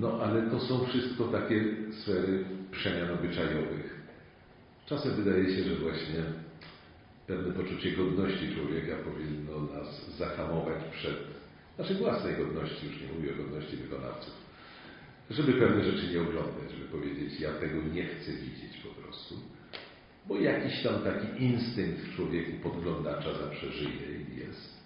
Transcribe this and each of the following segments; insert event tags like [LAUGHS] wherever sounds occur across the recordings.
No ale to są wszystko takie sfery przemian obyczajowych. Czasem wydaje się, że właśnie pewne poczucie godności człowieka powinno nas zahamować przed naszej własnej godności, już nie mówię o godności wykonawców, żeby pewne rzeczy nie oglądać, żeby powiedzieć, ja tego nie chcę widzieć po prostu, bo jakiś tam taki instynkt w człowieku podglądacza zawsze żyje i jest.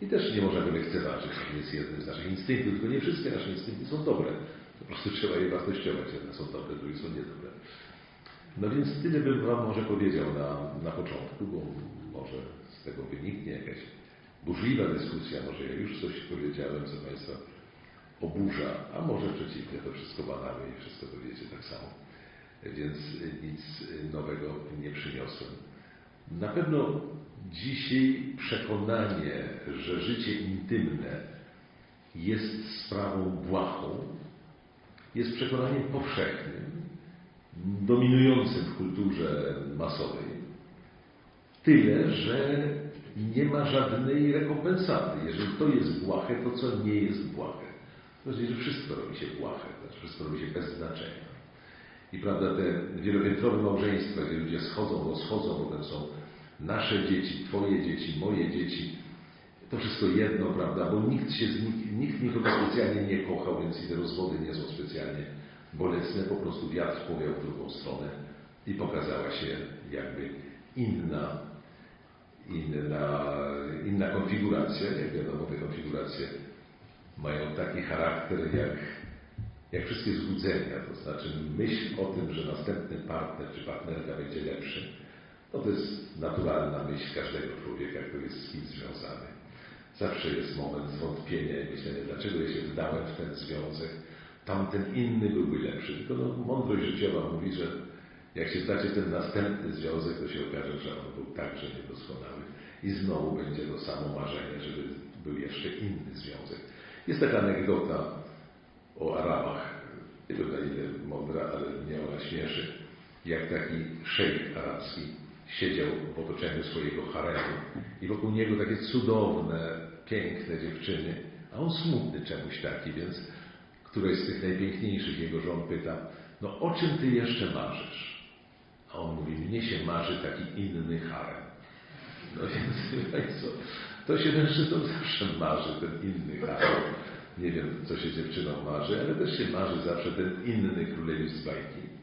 I też nie go lekceważyć, jednym z naszych instynktów, tylko nie wszystkie nasze instynkty są dobre. Po prostu trzeba je wartościować. Jedne są dobre, drugie są niedobre. No więc tyle bym Wam może powiedział na, na początku, bo może z tego wyniknie jakaś burzliwa dyskusja, może ja już coś powiedziałem, co Państwa oburza, a może przeciwnie, to wszystko banalne i wszystko to wiecie tak samo. Więc nic nowego nie przyniosłem. Na pewno dzisiaj przekonanie, że życie intymne jest sprawą błahą, jest przekonaniem powszechnym, dominującym w kulturze masowej. Tyle, że nie ma żadnej rekompensaty. Jeżeli to jest błahe, to co nie jest błahe? To znaczy, że wszystko robi się błahe, znaczy wszystko robi się bez znaczenia. I prawda, te wielopiętrowe małżeństwa, gdzie ludzie schodzą, rozchodzą, potem są nasze dzieci, twoje dzieci, moje dzieci, to wszystko jedno, prawda, bo nikt się z nikt, nikt nikogo specjalnie nie kochał, więc i te rozwody nie są specjalnie bolesne, po prostu wiatr powiał w drugą stronę i pokazała się jakby inna, inna, inna konfiguracja. Jak wiadomo, te konfiguracje mają taki charakter jak, jak wszystkie złudzenia, to znaczy myśl o tym, że następny partner czy partnerka będzie lepszy, no to jest naturalna myśl każdego człowieka, który jest z kimś związany. Zawsze jest moment zwątpienia i myślenia, dlaczego ja się wdałem w ten związek, tamten inny byłby lepszy. Tylko no, mądrość życiowa mówi, że jak się wdacie ten następny związek, to się okaże, że on był także niedoskonały. I znowu będzie to samo marzenie, żeby był jeszcze inny związek. Jest taka anegdota o Arabach, nie wiem na ile mądra, ale mnie ona śmieszy, jak taki szejk arabski siedział w otoczeniu swojego haremu i wokół niego takie cudowne, piękne dziewczyny, a on smutny czemuś taki, więc któraś z tych najpiękniejszych jego żon pyta, no o czym ty jeszcze marzysz? A on mówi, mnie się marzy taki inny harem. No więc [LAUGHS] Państwo, to się mężczyznom zawsze marzy, ten inny harem. Nie wiem, co się dziewczynom marzy, ale też się marzy zawsze ten inny królewicz z bajki.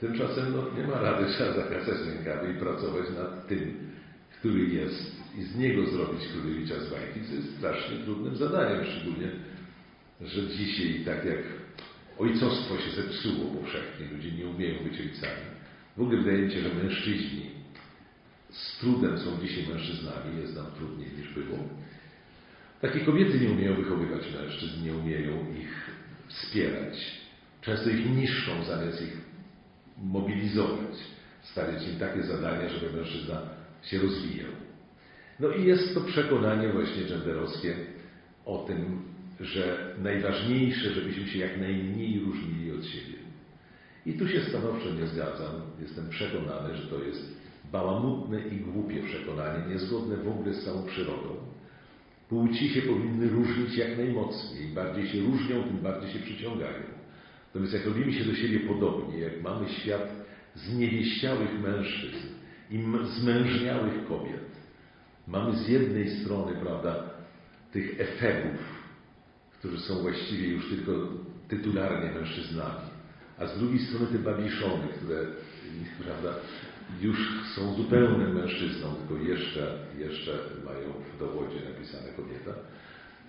Tymczasem no, nie ma rady, [LAUGHS] trzeba zakasać rękawy i pracować nad tym, który jest i z niego zrobić królewicza z bajki, co jest strasznie trudnym zadaniem, szczególnie, że dzisiaj tak jak ojcostwo się zepsuło powszechnie, ludzie nie umieją być ojcami. W ogóle wydaje mi się, że mężczyźni z trudem są dzisiaj mężczyznami, jest nam trudniej niż było. Takie kobiety nie umieją wychowywać mężczyzn, nie umieją ich wspierać. Często ich niszczą zamiast ich mobilizować, stawiać im takie zadania, żeby mężczyzna się rozwijał. No i jest to przekonanie właśnie genderowskie o tym, że najważniejsze, żebyśmy się jak najmniej różnili od siebie. I tu się stanowczo nie zgadzam. Jestem przekonany, że to jest bałamutne i głupie przekonanie, niezgodne w ogóle z całą przyrodą. Płci się powinny różnić jak najmocniej. Im bardziej się różnią, tym bardziej się przyciągają. Natomiast jak robimy się do siebie podobnie, jak mamy świat zniewieściałych mężczyzn i zmężniałych kobiet, mamy z jednej strony, prawda, tych efebów, którzy są właściwie już tylko tytularnie mężczyznami, a z drugiej strony te babiszony, które prawda, już są zupełnym mężczyzną, tylko jeszcze, jeszcze mają w dowodzie napisane kobieta,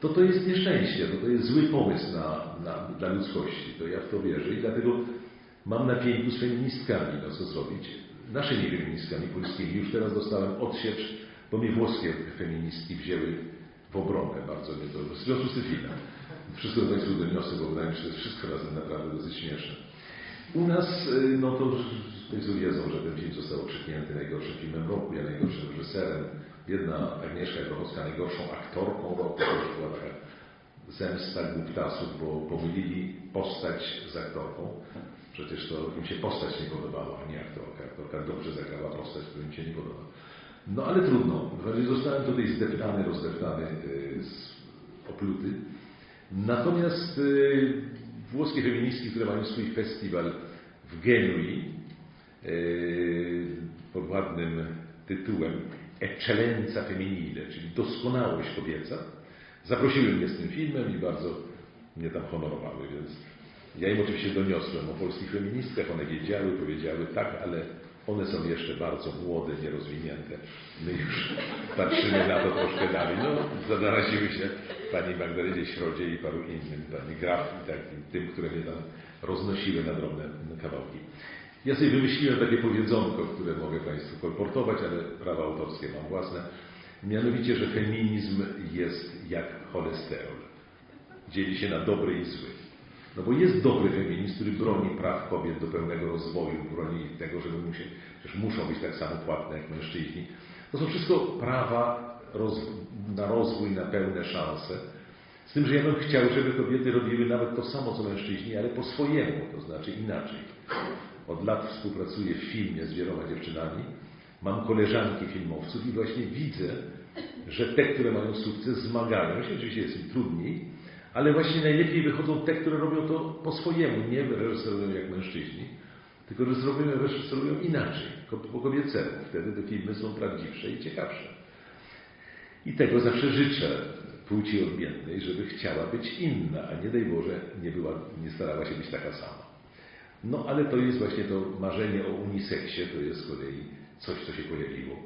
to to jest nieszczęście, to to jest zły pomysł na, na, dla ludzkości. To ja w to wierzę i dlatego mam na pięku z feministkami, no co zrobić. Naszymi feministkami polskimi. Już teraz dostałem odsiecz, bo mnie włoskie feministki wzięły w obronę bardzo mnie to. W związku z tym. Wszystko Państwu doniosę, bo wydaje mi się, że to jest wszystko razem naprawdę dosyć śmieszne. U nas, no to Państwo wiedzą, że ten film został okrzyknięty najgorszym filmem roku, ja najgorszym reżyserem. Jedna Agnieszka Grochowska najgorszą aktorką roku, to była taka zemsta głuptasów, bo pomylili postać z aktorką. Przecież to im się postać nie podobała, nie aktorka. Aktorka dobrze zagrała postać, która im się nie podoba. No ale trudno. Zostałem tutaj zdeptany, rozdeptany, opluty. Natomiast włoskie feministki, które mają swój festiwal w Genui e, pod ładnym tytułem Eccellenza Femminile, czyli doskonałość kobieca. Zaprosiły mnie z tym filmem i bardzo mnie tam honorowały, więc ja im oczywiście doniosłem o polskich feministkach, one wiedziały, powiedziały tak, ale one są jeszcze bardzo młode, nierozwinięte. My już patrzymy na to troszkę dalej. No, zanaraziły się pani Magdalenie Środzie i paru innym, pani Graf i takim, tym, które mnie tam roznosiły na drobne kawałki. Ja sobie wymyśliłem takie powiedzonko, które mogę Państwu kolportować, ale prawa autorskie mam własne. Mianowicie, że feminizm jest jak cholesterol. Dzieli się na dobry i zły. No bo jest dobry feminizm, który broni praw kobiet do pełnego rozwoju, broni tego, żeby mu się, przecież muszą być tak samo płatne jak mężczyźni. To są wszystko prawa roz, na rozwój, na pełne szanse. Z tym, że ja bym chciał, żeby kobiety robiły nawet to samo, co mężczyźni, ale po swojemu, to znaczy inaczej. Od lat współpracuję w filmie z wieloma dziewczynami. Mam koleżanki filmowców i właśnie widzę, że te, które mają sukces, zmagają się. Oczywiście jest im trudniej, ale właśnie najlepiej wychodzą te, które robią to po swojemu, nie reżyserują jak mężczyźni, tylko reżyserują, reżyserują inaczej, po kobiecemu. Wtedy te filmy są prawdziwsze i ciekawsze. I tego zawsze życzę płci odmiennej, żeby chciała być inna, a nie daj Boże, nie, była, nie starała się być taka sama. No ale to jest właśnie to marzenie o uniseksie, to jest z kolei coś, co się pojawiło e,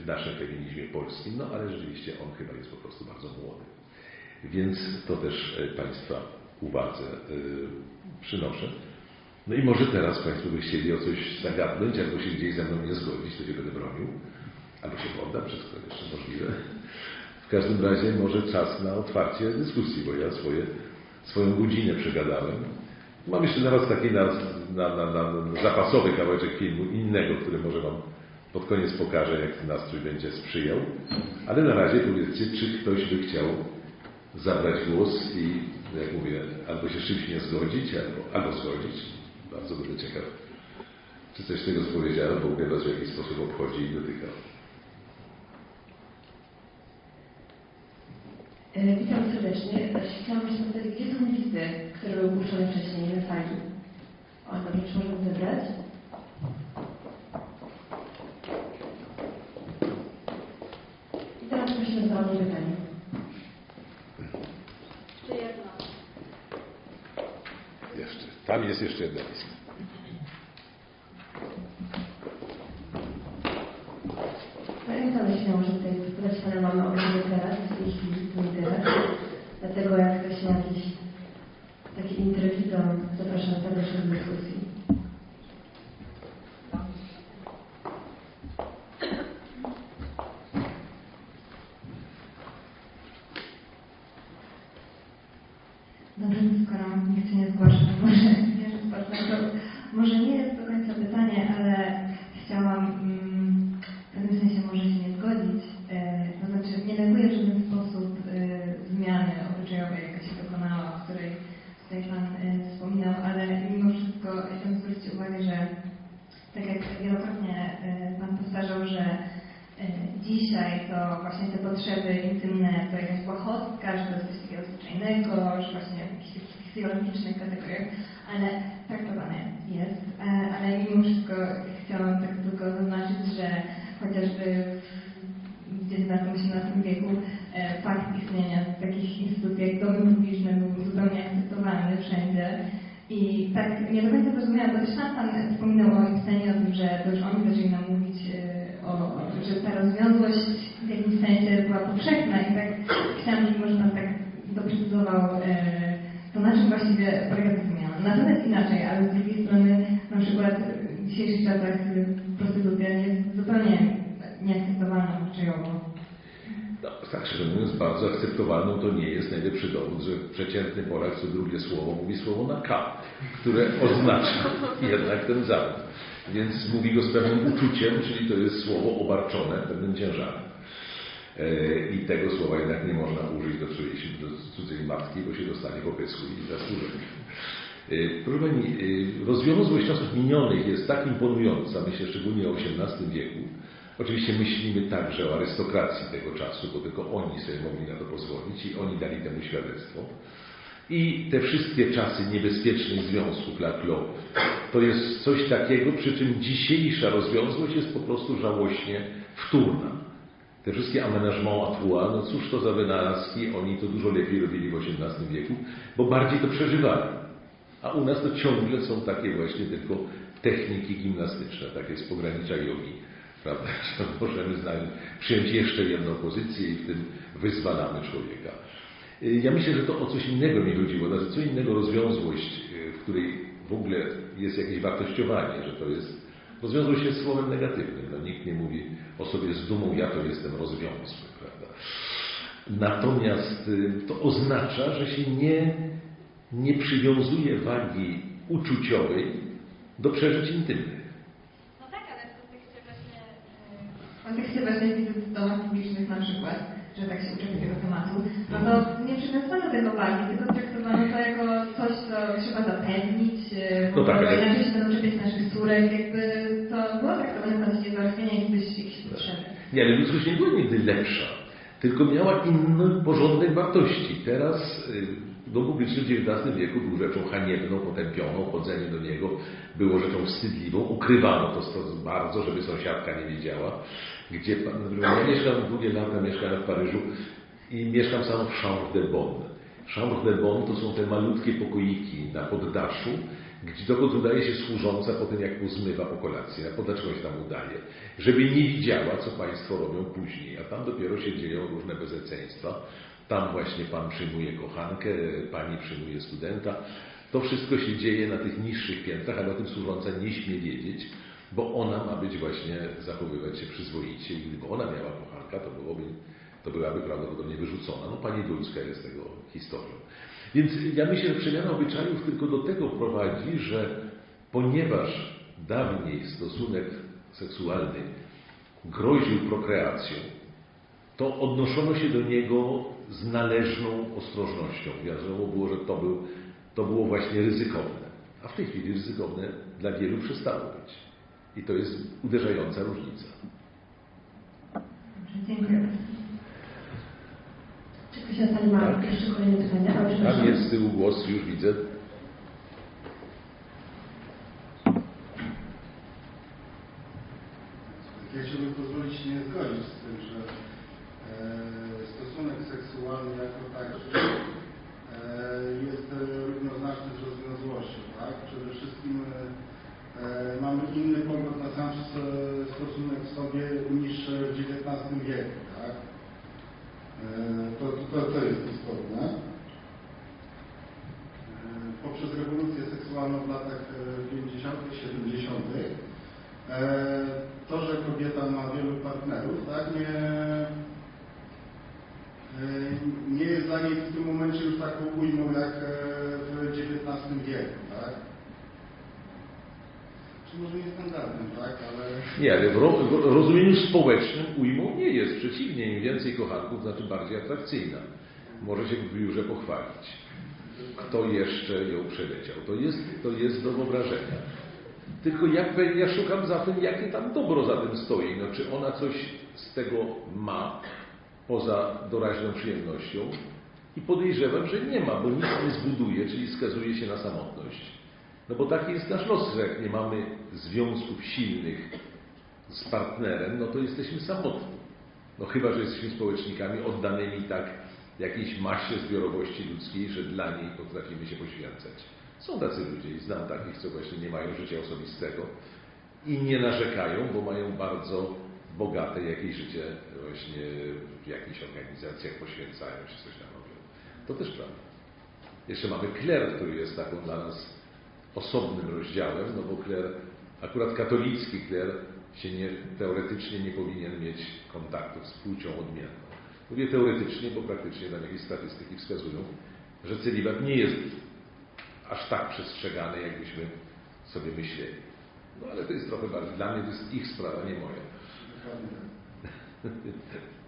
w naszym feminizmie polskim, no ale rzeczywiście on chyba jest po prostu bardzo młody. Więc to też e, Państwa uwadze e, przynoszę. No i może teraz Państwo by chcieli o coś zagadnąć, albo się gdzieś ze mną nie zgodzić, to się będę bronił. Albo się poddam, wszystko jeszcze możliwe. W każdym razie może czas na otwarcie dyskusji, bo ja swoje, swoją godzinę przegadałem. Mam jeszcze teraz taki na, na, na, na zapasowy kawałeczek filmu innego, który może Wam pod koniec pokażę, jak nastrój będzie sprzyjał. Ale na razie powiedzcie, czy ktoś by chciał zabrać głos i, jak mówię, albo się czymś nie zgodzić, albo, albo zgodzić. Bardzo będę ciekaw, czy coś z tego, co powiedziałem, w ogóle Was w jakiś sposób obchodzi i dotyka. E, Witam serdecznie. Chciałam się zapytać, gdzie są listy, które były puszczone wcześniej na sali? O, dobrze, czy możemy wybrać? I teraz prosimy o zadanie pytania. Jeszcze jedna. Jeszcze. Tam jest jeszcze jedna lista. Pamiętam śmiało, że tutaj podać Pana mamy ogromny teraz, w tej chwili teraz. Dlatego jak ktoś ma jakiś taki interwiu, to zapraszam serdecznie do dyskusji. Dobrze, skoro nikt się nie zgłasza, to może ja się zgłoszę. To może nie jest do końca pytanie, ale chciałam mm, w pewnym sensie może się nie zgodzić. E, to znaczy nie neguję w żaden sposób e, zmiany obyczajowej, jaka się dokonała, o której tutaj Pan e, wspominał, ale mimo wszystko chciałam zwrócić uwagę, że tak jak wielokrotnie Pan powtarzał, że dzisiaj to właśnie te potrzeby intymne to jakaś błahostka, że to jest coś takiego zwyczajnego, że właśnie w fizjologicznych kategoriach, ale traktowane jest. E, Ale mimo wszystko chciałam tak tylko zaznaczyć, że chociażby w XIX-XVIII wieku e, fakt istnienia takich instytucji jak domy publiczne był zupełnie akceptowalny wszędzie. I tak nie do końca zrozumiałam, bo też sam Pan wspominał o Ibsenie, o tym, że to już oni zaczęli nam mówić e, o że ta rozwiązłość w jakimś sensie była powszechna i tak chciałam, żeby może Pan tak doprecyzował e, to, na czym właściwie polega ta zmiana. Inaczej, ale z drugiej strony na przykład w dzisiejszych czasach prostytucja jest zupełnie nieakceptowalna obyczajowo. No, tak szczerze mówiąc, bardzo akceptowalną to nie jest najlepszy dowód, że przeciętny Polak co drugie słowo mówi słowo na K, które oznacza jednak ten zawód. Więc mówi go z pewnym uczuciem, czyli to jest słowo obarczone pewnym ciężarem. E, I tego słowa jednak nie można użyć do, cudzej, do cudzej matki, bo się dostanie po pysku i zasłużenie. E, Proszę Pani, e, rozwiązłość czasów minionych jest tak imponująca, myślę szczególnie o XVIII wieku. Oczywiście myślimy także o arystokracji tego czasu, bo tylko oni sobie mogli na to pozwolić i oni dali temu świadectwo. I te wszystkie czasy niebezpiecznych związków klubów. To jest coś takiego, przy czym dzisiejsza rozwiązłość jest po prostu żałośnie wtórna. Te wszystkie aménagement à no cóż to za wynalazki, oni to dużo lepiej robili w XVIII wieku, bo bardziej to przeżywali. A u nas to ciągle są takie właśnie tylko techniki gimnastyczne, takie z pogranicza jogi, prawda, [LAUGHS] że możemy znaleźć, przyjąć jeszcze jedną pozycję i w tym wyzwalamy człowieka. Y, Ja myślę, że to o coś innego mi chodziło, znaczy co innego rozwiązłość, y, w której w ogóle jest jakieś wartościowanie, że to jest, rozwiązłość jest słowem negatywnym, no, nikt nie mówi o sobie z dumą, ja to jestem rozwiązły, prawda. Natomiast y, to oznacza, że się nie, nie przywiązuje wagi uczuciowej do przeżyć intymnych. No tak, ale w kontekście właśnie... W kontekście właśnie wizyt w domach publicznych na przykład, że tak się uczę tego tematu, no to nie przywiązano tego wagi, tylko traktowano to jako coś, co trzeba zapewnić, yy, No tak, ale- inaczej się czepiać naszych córek, jakby to było traktowane w kontekście załatwienia jakiejś, jakiejś potrzeby. Nie, ale ludzkość nie była nigdy lepsza, tylko miała inny porządek wartości. Teraz dom publiczny w XIX wieku był rzeczą haniebną, potępioną, chodzenie do niego było rzeczą wstydliwą, ukrywano to sto- bardzo, żeby sąsiadka nie wiedziała. Gdzie pan, ja mieszkam długie lata, mieszkałem w Paryżu i mieszkam sam w Chambre de Bonne. Chambre Bonne to są te malutkie pokoiki na poddaszu, gdzie dokąd udaje się służąca po tym, jak pozmywa po kolacji, na podaczką się tam udaje, żeby nie widziała, co Państwo robią później, a tam dopiero się dzieją różne bezeceństwa. Tam właśnie Pan przyjmuje kochankę, Pani przyjmuje studenta. To wszystko się dzieje na tych niższych piętrach, ale o tym służąca nie śmie wiedzieć, bo ona ma być właśnie, zachowywać się przyzwoicie i gdyby ona miała kochanka, to byłoby, to byłaby prawdopodobnie wyrzucona. No Pani Dulska jest tego historią. Więc ja myślę, że przemiana obyczajów tylko do tego prowadzi, że ponieważ dawniej stosunek seksualny groził prokreacją, to odnoszono się do niego z należną ostrożnością. Wiadomo było, że to, był, to było właśnie ryzykowne. A w tej chwili ryzykowne dla wielu przestało być. I to jest uderzająca różnica. Dziękuję. Czy sali ma Tak. jeszcze kolejne pytania? A, Tam jest z tyłu głos, już widzę. Ja chciałbym pozwolić się nie zgodzić z tym, że e, stosunek seksualny jako taki e, jest e, równoznaczny z rozwiązłością, tak? Przede wszystkim e, e, mamy inny pogląd na sam stosunek w sobie niż w XIX wieku, tak? E, to, to, to jest istotne. E, Poprzez rewolucję seksualną w latach e, 50., 70. E, to, że kobieta ma wielu partnerów, tak, nie, nie jest dla niej w tym momencie już taką ujmą jak w XIX wieku, tak? Może tak, ale... Nie, ale w rozumieniu społecznym ujmą nie jest. Przeciwnie, im więcej kochanków, znaczy bardziej atrakcyjna. Może się w biurze pochwalić. Kto jeszcze ją przeleciał? To jest, to jest do wyobrażenia. Tylko jak, ja szukam za tym, jakie tam dobro za tym stoi. No, czy ona coś z tego ma, poza doraźną przyjemnością? I podejrzewam, że nie ma, bo nic nie zbuduje, czyli skazuje się na samotność. No bo taki jest nasz los, że jak nie mamy związków silnych z partnerem, no to jesteśmy samotni. No chyba, że jesteśmy społecznikami oddanymi tak jakiejś masie zbiorowości ludzkiej, że dla niej potrafimy się poświęcać. Są tacy ludzie i znam takich, co właśnie nie mają życia osobistego i nie narzekają, bo mają bardzo bogate jakieś życie właśnie w jakichś organizacjach, poświęcają się, coś tam robią. To też prawda. Jeszcze mamy kler, który jest taką dla nas osobnym rozdziałem, no bo kler, akurat katolicki kler się nie, teoretycznie nie powinien mieć kontaktów z płcią odmienną. Mówię teoretycznie, bo praktycznie tam jakieś statystyki wskazują, że celibat nie jest aż tak przestrzegany, jakbyśmy sobie myśleli. No ale to jest trochę bardziej, dla mnie to jest ich sprawa, nie moja. [LAUGHS]